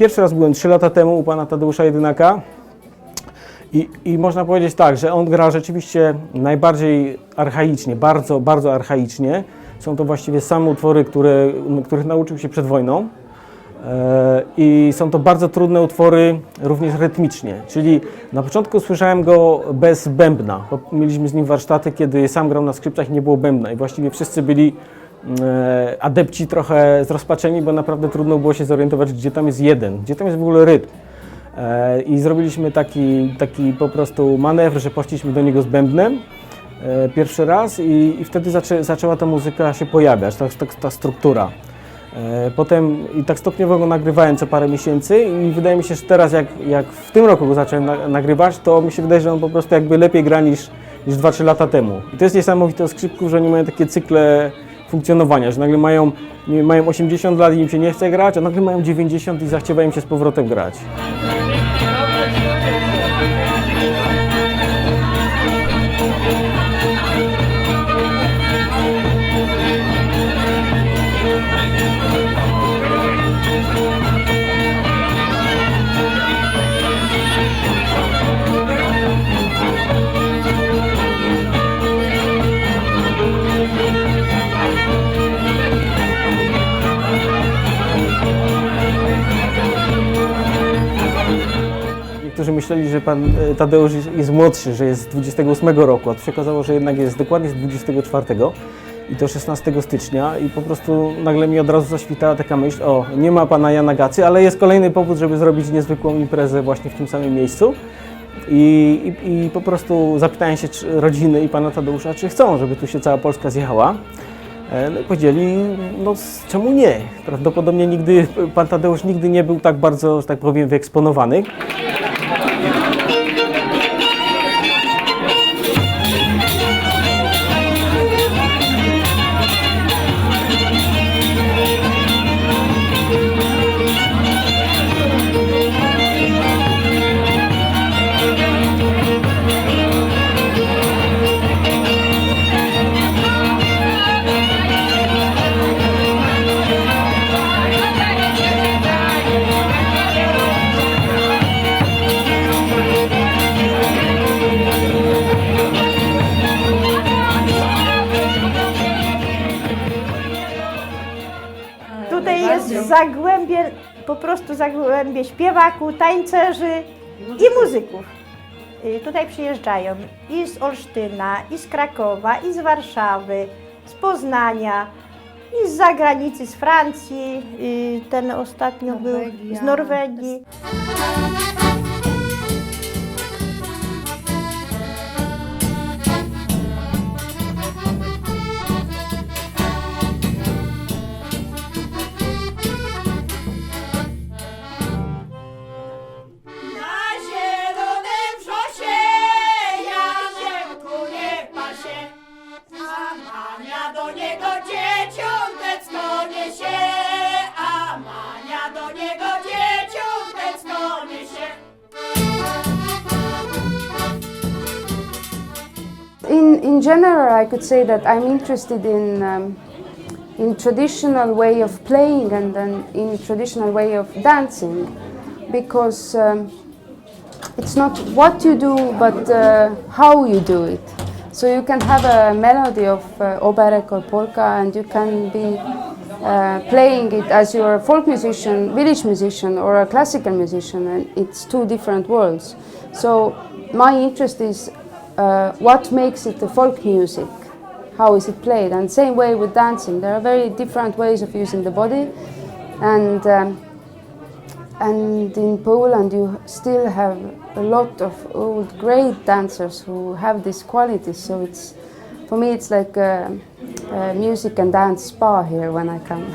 Pierwszy raz byłem 3 lata temu u pana Tadeusza Jedynaka. I, I można powiedzieć tak, że on gra rzeczywiście najbardziej archaicznie, bardzo, bardzo archaicznie. Są to właściwie same utwory, które, których nauczył się przed wojną. E, I są to bardzo trudne utwory również rytmicznie. Czyli na początku słyszałem go bez bębna, mieliśmy z nim warsztaty, kiedy sam grał na skrzypcach i nie było bębna. I właściwie wszyscy byli adepci trochę zrozpaczeni, bo naprawdę trudno było się zorientować, gdzie tam jest jeden, gdzie tam jest w ogóle rytm. E, I zrobiliśmy taki, taki po prostu manewr, że poszliśmy do niego z bębnem e, pierwszy raz i, i wtedy zaczę, zaczęła ta muzyka się pojawiać, ta, ta, ta struktura. E, Potem i tak stopniowo go nagrywałem co parę miesięcy i wydaje mi się, że teraz jak, jak w tym roku go zacząłem na, nagrywać, to mi się wydaje, że on po prostu jakby lepiej gra niż, niż 2-3 lata temu. I to jest niesamowite o skrzypków, że oni mają takie cykle funkcjonowania, że nagle mają, nie, mają 80 lat i im się nie chce grać, a nagle mają 90 i zachciewa im się z powrotem grać. Niektórzy myśleli, że pan e, Tadeusz jest- młodszy, że jest z 28 roku, a tu się okazało, że jednak jest dokładnie z 24 i to 16 stycznia i po prostu nagle mi od razu zaświtała taka myśl, o nie ma pana Jana Gacy, ale jest kolejny powód, żeby zrobić niezwykłą imprezę właśnie w tym samym miejscu. I, i, I po prostu zapytałem się rodziny i pana Tadeusza, czy chcą, żeby tu się cała Polska zjechała. E, No i powiedzieli, no czemu nie? Prawdopodobnie nigdy, pan Tadeusz nigdy nie był tak bardzo, że tak powiem, wyeksponowany. Zagłębie, po prostu zagłębie śpiewaków, tańcerzy i muzyków. Y, Tutaj przyjeżdżają i z Olsztyna, i z Krakowa, i z Warszawy, z Poznania, i z zagranicy, z Francji. y, Ten ostatnio był z Norwegii. In, general, I could say that I'm interested in, um, in traditional way of playing and then in traditional way of dancing because um, it's not what you do but uh, how you do it. So you can have a melody of uh, or polka and you can be uh, playing it as you're a folk musician, village musician or a classical musician and it's two different worlds. So my interest is uh, what makes it a folk music, how is it played and same way with dancing. There are very different ways of using the body and um, and in Poland, you still have a lot of old great dancers who have this quality. So it's, for me, it's like a, a music and dance spa here when I come.